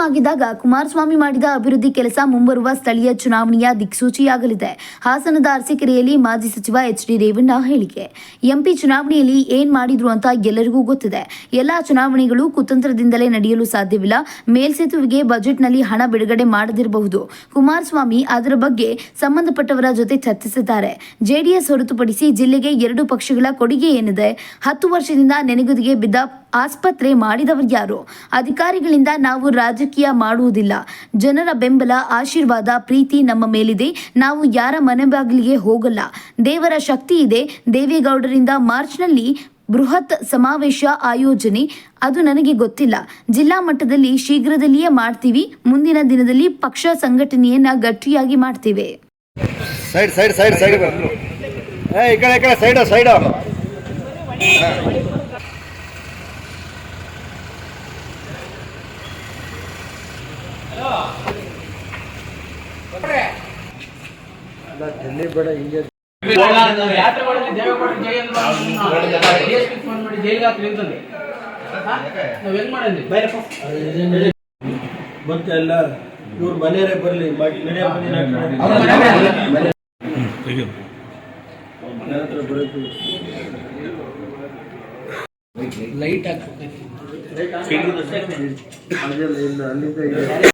ಆಗಿದ್ದಾಗ ಕುಮಾರಸ್ವಾಮಿ ಮಾಡಿದ ಅಭಿವೃದ್ಧಿ ಕೆಲಸ ಮುಂಬರುವ ಸ್ಥಳೀಯ ಚುನಾವಣೆಯ ದಿಕ್ಸೂಚಿಯಾಗಲಿದೆ. ಹಾಸನದ ಅರಸೀಕೆರೆಯಲ್ಲಿ ಮಾಜಿ ಸಚಿವ ಎಚ್ ಡಿ ರೇವಣ್ಣ ಹೇಳಿಕೆ. ಎಂಪಿ ಚುನಾವಣೆಯಲ್ಲಿ ಏನ್ ಮಾಡಿದ್ರು ಅಂತ ಎಲ್ಲರಿಗೂ ಗೊತ್ತಿದೆ. ಎಲ್ಲಾ ಚುನಾವಣೆಗಳು ಕುತಂತ್ರದಿಂದಲೇ ನಡೆಯಲು ಸಾಧ್ಯವಿಲ್ಲ. ಮೇಲ್ಸೇತುವೆಗೆ ಬಜೆಟ್ನಲ್ಲಿ ಹಣ ಬಿಡುಗಡೆ ಮಾಡದಿರಬಹುದು. ಕುಮಾರಸ್ವಾಮಿ ಅದರ ಬಗ್ಗೆ ಸಂಬಂಧಪಟ್ಟವರ ಜೊತೆ ಚರ್ಚಿಸಿದ್ದಾರೆ. ಜೆಡಿಎಸ್ ಹೊರತುಪಡಿಸಿ ಜಿಲ್ಲೆಗೆ ಎರಡು ಪಕ್ಷಗಳ ಕೊಡುಗೆ ಏನಿದೆ? ಹತ್ತು ವರ್ಷದಿಂದ ನೆನೆಗುದಿಗೆ ಬಿದ್ದ ಆಸ್ಪತ್ರೆ ಮಾಡಿದವರು ಯಾರು? ಅಧಿಕಾರಿಗಳಿಂದ ನಾವು ರಾಜಕೀಯ ಮಾಡುವುದಿಲ್ಲ. ಜನರ ಬೆಂಬಲ, ಆಶೀರ್ವಾದ, ಪ್ರೀತಿ ನಮ್ಮ ಮೇಲಿದೆ. ನಾವು ಯಾರ ಮನೆ ಬಾಗಿಲಿಗೆ ಹೋಗಲ್ಲ. ದೇವರ ಶಕ್ತಿ ಇದೆ. ದೇವೇಗೌಡರಿಂದ ಮಾರ್ಚ್ನಲ್ಲಿ ಬೃಹತ್ ಸಮಾವೇಶ ಆಯೋಜನೆ. ಅದು ನನಗೆ ಗೊತ್ತಿಲ್ಲ. ಜಿಲ್ಲಾ ಮಟ್ಟದಲ್ಲಿ ಶೀಘ್ರದಲ್ಲಿಯೇ ಮಾಡ್ತೀವಿ. ಮುಂದಿನ ದಿನದಲ್ಲಿ ಪಕ್ಷ ಸಂಘಟನೆಯನ್ನ ಗಟ್ಟಿಯಾಗಿ ಮಾಡ್ತೀವಿ. ಸೈಡ್ ಸೈಡ್ ಸೈಡ್ ಸೈಡ್ ಏ ಈ ಕಡೆ ಈ ಕಡೆ ಸೈಡ್ ಸೈಡ್ ಡೆಲ್ಲಿ ಬೇಡ ಹಿಂಗೆ ಯಾತ್ರೆ ಮಾಡಿದ್ರೆ ದೇವೇಗೌಡರು ಜೈ ಅಂದ್ರೆ DSP ಫೋನ್ ಮಾಡಿ ಜೈಲಿಗೆ ಹಾಕ್ರಿ ಅಂತಂದೆ. ಹಾ? ನಾವ್ ಹೆಂಗ್ ಮಾಡಂದ್ರಿ ಮತ್ತೆ ಎಲ್ಲ ಇವ್ರ ಮನೆಯವರೇ ಬರಲಿ ಮನೆ ಹತ್ರ. ಲೈಟ್ ಹಾಕ್ಬೇಕು. ಅದೆಲ್ಲ ಇಲ್ಲ ಅಲ್ಲಿಂದ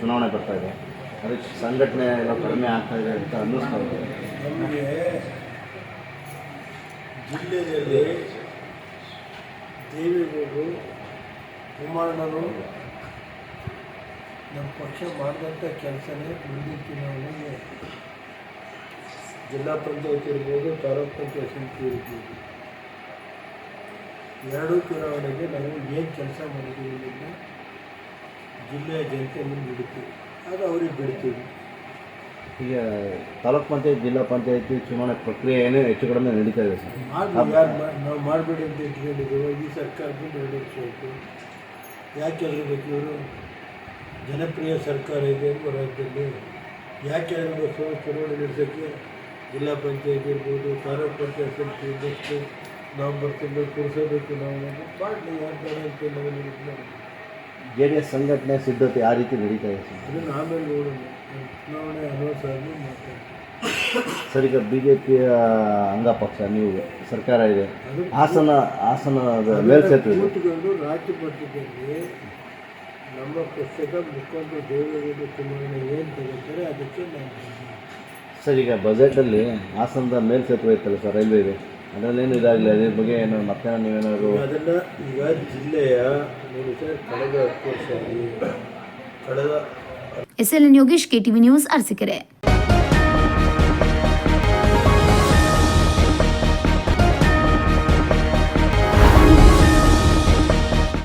ಚುನಾವಣೆ ಬರ್ತಾ ಇದೆ. ಅದಕ್ಕೆ ಸಂಘಟನೆ ಎಲ್ಲ ಕಡಿಮೆ ಆಗ್ತಾ ಇದೆ ಅಂತ ಅನ್ನಿಸ್ತಾ ಇದೆ. ನಮಗೆ ಜಿಲ್ಲೆಯಲ್ಲಿ ದೇವೇಗೌಡರು ಕುಮಾರಣ್ಣರು ನಮ್ಮ ಪಕ್ಷ ಮಾಡಿದಂಥ ಕೆಲಸನೇ ಮುಂದಿನ ಚುನಾವಣೆಗೆ ಜಿಲ್ಲಾ ಪಂಚಾಯತ್ ಇರ್ಬೋದು, ತಾಲೂಕು ಪಂಚಾಯತ್ ಇರ್ಬೋದು. ಎರಡೂ ಚುನಾವಣೆಗೆ ನಾವು ಏನು ಕೆಲಸ ಮಾಡಿದ್ದೀವಿ ಅಂತ ಜಿಲ್ಲೆಯ ಜನತೆ ಮುಂದೆ ಬಿಡ್ತೀವಿ ಅದು ಅವ್ರಿಗೆ ಬಿಡ್ತೀವಿ. ಈಗ ತಾಲೂಕ್ ಪಂಚಾಯತ್ ಜಿಲ್ಲಾ ಪಂಚಾಯತಿ ಚುನಾವಣೆ ಪ್ರಕ್ರಿಯೆ ಏನೇ ಹೆಚ್ಚು ಕಡಿಮೆ ನಡೀತಾ ಇದೆ ಸರ್? ಮಾಡಿ ಯಾರು ನಾವು ಮಾಡಬೇಡಿ ಅಂತ ಇಟ್ಕೊಂಡಿದ್ದೀವಿ. ಈ ಸರ್ಕಾರದಿಂದ ಎರಡು ವರ್ಷ ಆಯಿತು. ಯಾಕೆ ಹೇಳಬೇಕು ಇವರು? ಜನಪ್ರಿಯ ಸರ್ಕಾರ ಇದೆ ರಾಜ್ಯದಲ್ಲಿ. ಯಾಕೆ ಹೇಳಬೇಕು ಚುನಾವಣೆ ನಡೆಸೋಕ್ಕೆ ಜಿಲ್ಲಾ ಪಂಚಾಯತ್ ಇರ್ಬೋದು ತಾಲೂಕ್ ಪಂಚಾಯತ್ ಸಮಿತಿ ನೆಕ್ಸ್ಟ್ ನವಂಬರ್ ತಿಂಗಳು ಕೂರಿಸಬೇಕು ನಾವು ಪಾರ್ಟಿ ಯಾರು ಬೇಡ ಅಂತ ನಾವು. ಜೆ ಡಿ ಎಸ್ ಸಂಘಟನೆ ಸಿದ್ಧತೆ ಆ ರೀತಿ ನಡೀತಾ ಇದೆ ಸರ್. ಅದನ್ನು ಆಮೇಲೆ ನೋಡೋಣ ಚುನಾವಣೆ ಅನೌನ್ಸ್ ಆದ್ಮೇಲೆ ಸರ್ ಈಗ ಬಿ ಜೆ ಪಿಯ ಅಂಗಪಕ್ಷ ನೀವು ಸರ್ಕಾರ ಇದೆ. ಹಾಸನ ಹಾಸನದ ಮೇಲ್ಸೇತುವೆ ಇದೆ. ಕೂತ್ಕೊಂಡು ರಾಜ್ಯ ಮಟ್ಟದಲ್ಲಿ ನಮ್ಮ ಪಕ್ಷದ ಮುಖಂಡರು ದೇವೇಗೌಡರು ಚುನಾವಣೆ ಏನು ತಗೋತಾರೆ ಅದಕ್ಕೆ ನಾವು ಸರ್ ಈಗ ಬಜೆಟಲ್ಲಿ ಹಾಸನದ ಮೇಲ್ಸೇತುವೆ ಇತ್ತಲ್ಲ ಸರ್ ರೈಲ್ವೆ ಇದೆ. ಅದರಲ್ಲೇನು ಇದಾಗಲಿ ಅದ್ರ ಬಗ್ಗೆ ಏನು ಮತ್ತೆ ನೀವೇನಾದ್ರು ಅದನ್ನ ಈಗ ಜಿಲ್ಲೆಯ ಕಳೆದ ಹತ್ತು ವರ್ಷದಲ್ಲಿ ಕಳೆದ N Yogesh KTV news Arasikere.